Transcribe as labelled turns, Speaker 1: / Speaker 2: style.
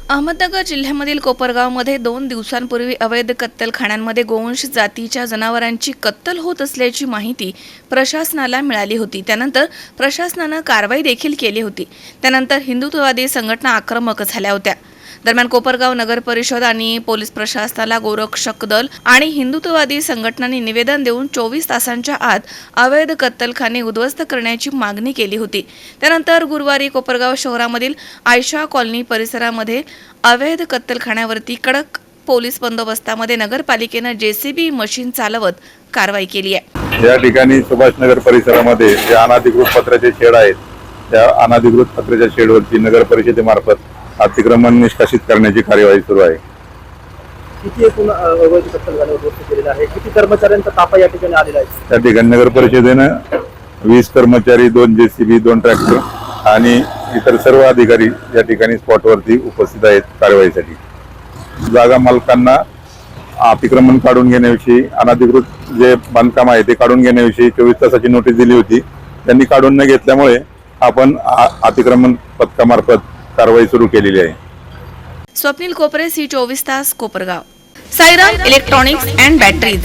Speaker 1: अहमदनगर जिल्ह्यामधील कोपरगावमध्ये दोन दिवसांपूर्वी अवैध कत्तलखान्यांमध्ये गोवंश जातीच्या जनावरांची कत्तल होत असल्याची माहिती प्रशासनाला मिळाली होती. त्यानंतर प्रशासनानं कारवाई देखील केली होती. त्यानंतर हिंदुत्ववादी संघटना आक्रमक झाल्या होत्या. दरम्यान कोपरगाव नगर परिषद आणि पोलीस प्रशासनाला गोरक्षक दल आणि हिंदुत्ववादी संघटनांनी निवेदन देऊन चोवीस तासांच्या आत अवैध कत्तलखाने उद्ध्वस्त करण्याची मागणी केली होती. त्यानंतर गुरुवारी कोपरगाव शहरामधील आयशा कॉलनी परिसरामध्ये अवैध कत्तलखान्यावरती कडक पोलीस बंदोबस्तामध्ये नगरपालिकेनं जेसीबी मशीन चालवत कारवाई केली आहे.
Speaker 2: या ठिकाणी सुभाषनगर परिसरामध्ये जे अनाधिकृत पत्राचे शेड आहेत त्या अनाधिकृत पत्राच्या शेडवरती नगर परिषदेमार्फत अतिक्रमण निष्कासित करण्याची कार्यवाही सुरू आहे.
Speaker 3: किती एकूण अ, अवैध कत्तलखाने उद्ध्वस्त केलेले आहे? किती कर्मचाऱ्यांचा ताफा या ठिकाणी आलेला आहे?
Speaker 2: त्या ठिकाणी नगर परिषदेनं वीस कर्मचारी दोन जेसीबी दोन ट्रॅक्टर आणि इतर सर्व अधिकारी या ठिकाणी स्पॉटवरती उपस्थित आहेत कारवाईसाठी जागा मालकांना अतिक्रमण काढून घेण्याविषयी अनाधिकृत जे बांधकाम आहे ते काढून घेण्याविषयी चोवीस तासाची नोटीस दिली होती. त्यांनी काढून न घेतल्यामुळे आपण अतिक्रमण पथकामार्फत कारवाई सुरू केलेली आहे.
Speaker 1: स्वप्नील कोपरे सी चोवीस तास Kopargaon. Sairam electronics and batteries.